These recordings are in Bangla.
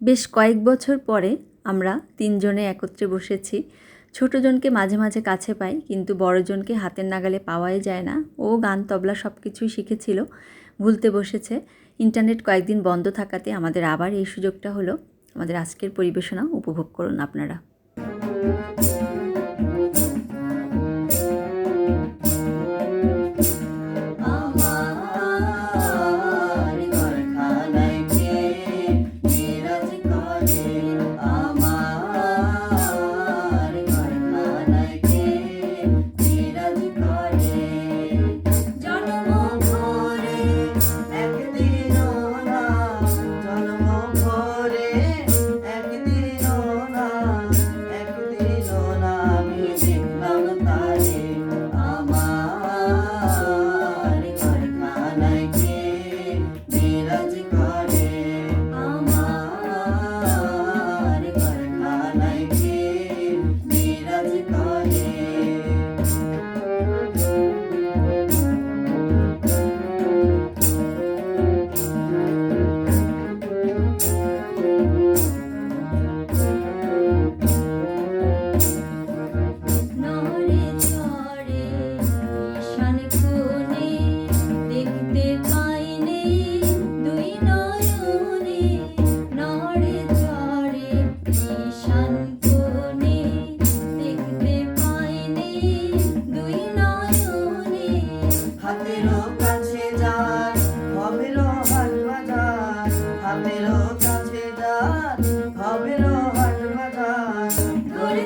বেশ কয়েক বছর পরে আমরা তিনজনে একত্রে বসেছি। ছোটোজনকে মাঝে মাঝে কাছে পাই, কিন্তু বড়জনকে হাতের নাগালে পাওয়াই যায় না। ও গান, তবলা সব কিছুই শিখেছিল, ভুলতে বসেছে। ইন্টারনেট কয়েকদিন বন্ধ থাকাতে আমাদের আবার এই সুযোগটা হলো। আমাদের আজকের পরিবেশনা উপভোগ করুন আপনারা।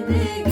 Thank you.